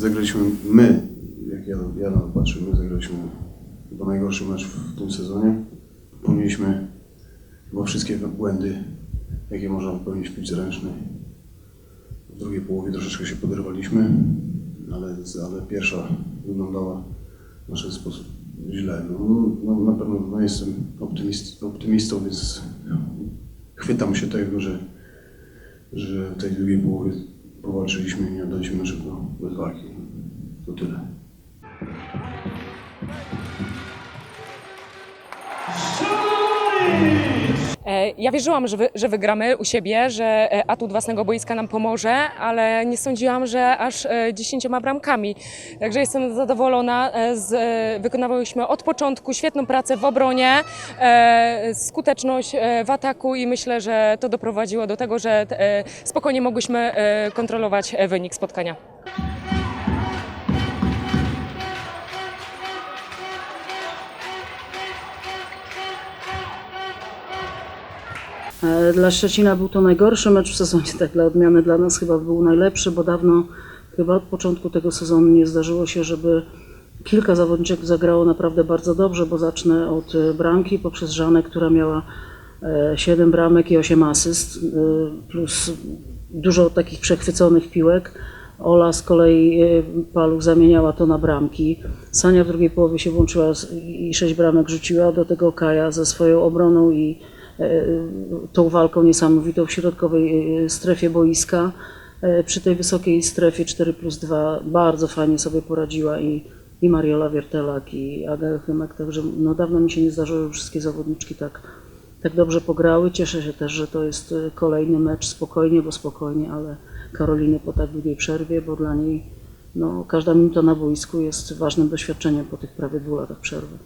Zagraliśmy my, jak ja, ja na to patrzę, my zagraliśmy chyba najgorszy mecz w tym sezonie. Popełniliśmy chyba wszystkie błędy, jakie można popełnić w piłce ręcznej. W drugiej połowie troszeczkę się poderwaliśmy, ale, ale pierwsza wyglądała w nasz sposób źle. No, no, na pewno no, jestem optymist, optymistą, więc chwytam się tego, że, że w tej drugiej połowie powalczyliśmy i nie oddaliśmy do, bez walki. To tyle. E, Ja wierzyłam, że, wy, że wygramy u siebie, że e, atut własnego boiska nam pomoże, ale nie sądziłam, że aż e, 10 bramkami. Także jestem zadowolona. e, Z, e, od początku świetną pracę w obronie, e, skuteczność e, w ataku i myślę, że to doprowadziło do tego, że e, spokojnie mogłyśmy e, kontrolować e, wynik spotkania. Dla Szczecina był to najgorszy mecz w sezonie, tak dla odmiany dla nas chyba był najlepszy, bo dawno, chyba od początku tego sezonu nie zdarzyło się, żeby kilka zawodniczek zagrało naprawdę bardzo dobrze, bo zacznę od e, bramki poprzez Żanę, która miała 7 bramek i 8 asyst, e, plus dużo takich przechwyconych piłek. Ola z kolei e, Paluch zamieniała to na bramki. Sania w drugiej połowie się włączyła i 6 bramek rzuciła, do tego Kaja ze swoją obroną i e, tą walką niesamowitą w środkowej e, strefie boiska. E, Przy tej wysokiej strefie 4 plus 2 bardzo fajnie sobie poradziła i, i Mariola Wiertelak i Aga Chymek, także no dawno mi się nie zdarzyło, że wszystkie zawodniczki tak, tak dobrze pograły. Cieszę się też, że to jest e, kolejny mecz spokojnie, bo spokojnie, ale Karoliny po tak długiej przerwie, bo dla niej no, każda minuta na boisku jest ważnym doświadczeniem po tych prawie dwóch latach przerwy.